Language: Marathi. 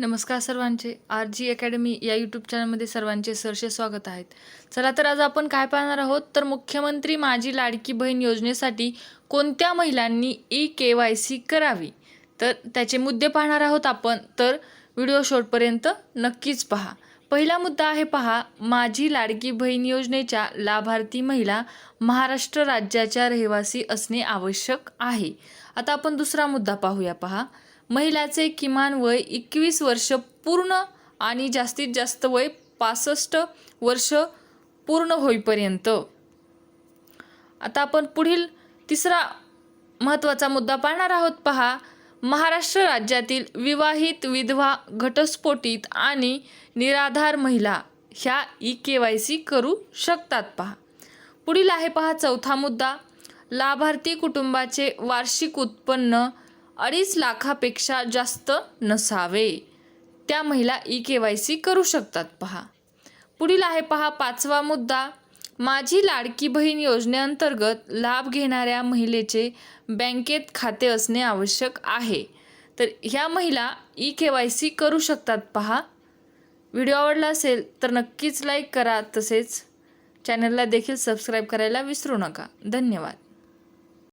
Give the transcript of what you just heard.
नमस्कार सर्वांचे. आर जी अकॅडमी या यूट्यूब चॅनलमध्ये सर्वांचे सरसे स्वागत आहेत चला तर आज आपण काय पाहणार आहोत? तर मुख्यमंत्री माझी लाडकी बहीण योजनेसाठी कोणत्या महिलांनी ई के वाय सी करावी? तर त्याचे मुद्दे पाहणार आहोत आपण. तर व्हिडिओ शॉर्टपर्यंत नक्कीच पहा. पहिला मुद्दा आहे पहा माझी लाडकी बहीण योजनेच्या लाभार्थी महिला महाराष्ट्र राज्याच्या रहिवासी असणे आवश्यक आहे. आता आपण दुसरा मुद्दा पाहूया पहा. महिलाचे किमान वय एकवीस वर्ष पूर्ण आणि जास्तीत जास्त वय पासष्ट वर्ष पूर्ण होईपर्यंत. आता आपण पुढील तिसरा महत्त्वाचा मुद्दा पाहणार आहोत. पहा महाराष्ट्र राज्यातील विवाहित विधवा घटस्फोटित आणि निराधार महिला ह्या ई के वाय सी करू शकतात पहा. पुढील आहे पहा चौथा मुद्दा लाभार्थी कुटुंबाचे वार्षिक उत्पन्न अडीच लाखापेक्षा जास्त नसावे. त्या महिला ई के वाय सी करू शकतात. पहा. पुढील आहे पहा पाचवा मुद्दा. माझी लाडकी बहीण योजनेअंतर्गत लाभ घेणाऱ्या महिलेचे बँकेत खाते असणे आवश्यक आहे. तर ह्या महिला ई के वाय सी करू शकतात पहा. व्हिडिओ आवडला असेल तर नक्कीच लाईक करा. तसेच चॅनलला देखील सबस्क्राईब करायला विसरू नका. धन्यवाद.